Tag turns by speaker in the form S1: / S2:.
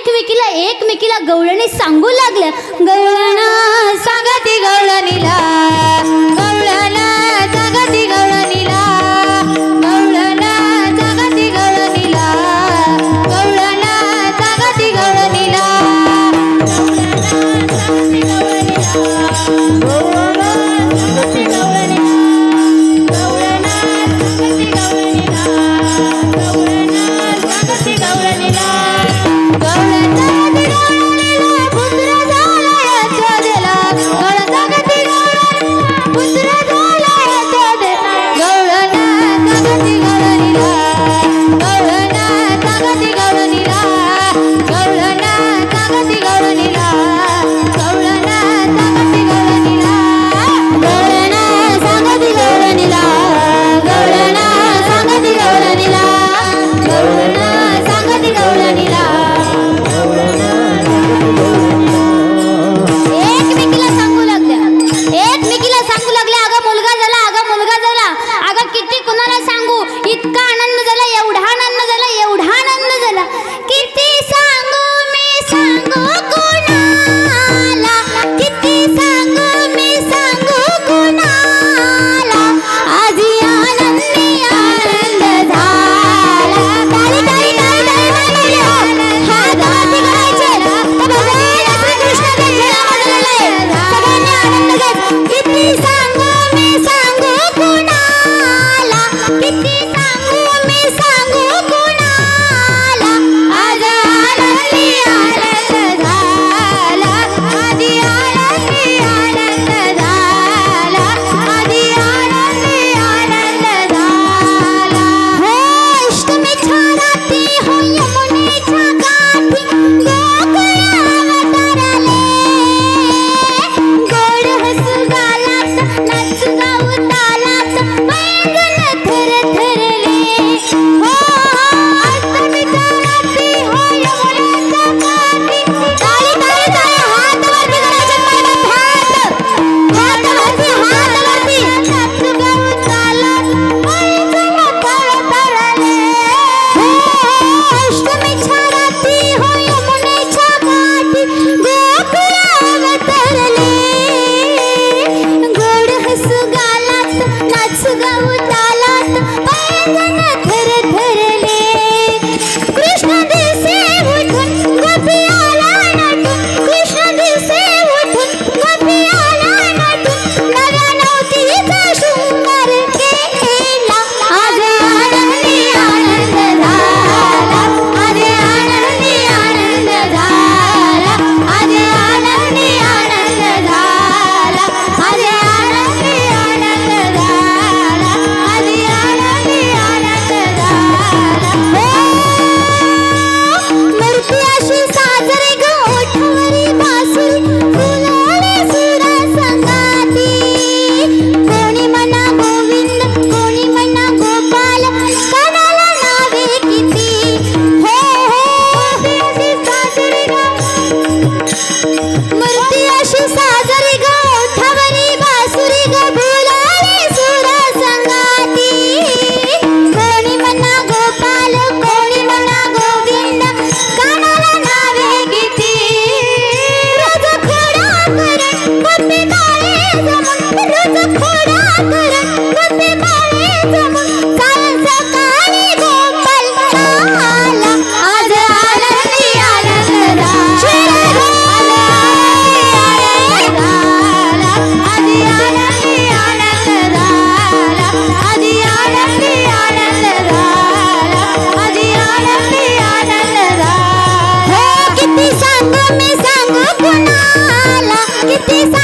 S1: एकमेकीला एकमेकीला गवळणी सांगू लागल्या. गवळणा सांगा ती गवळणी. this.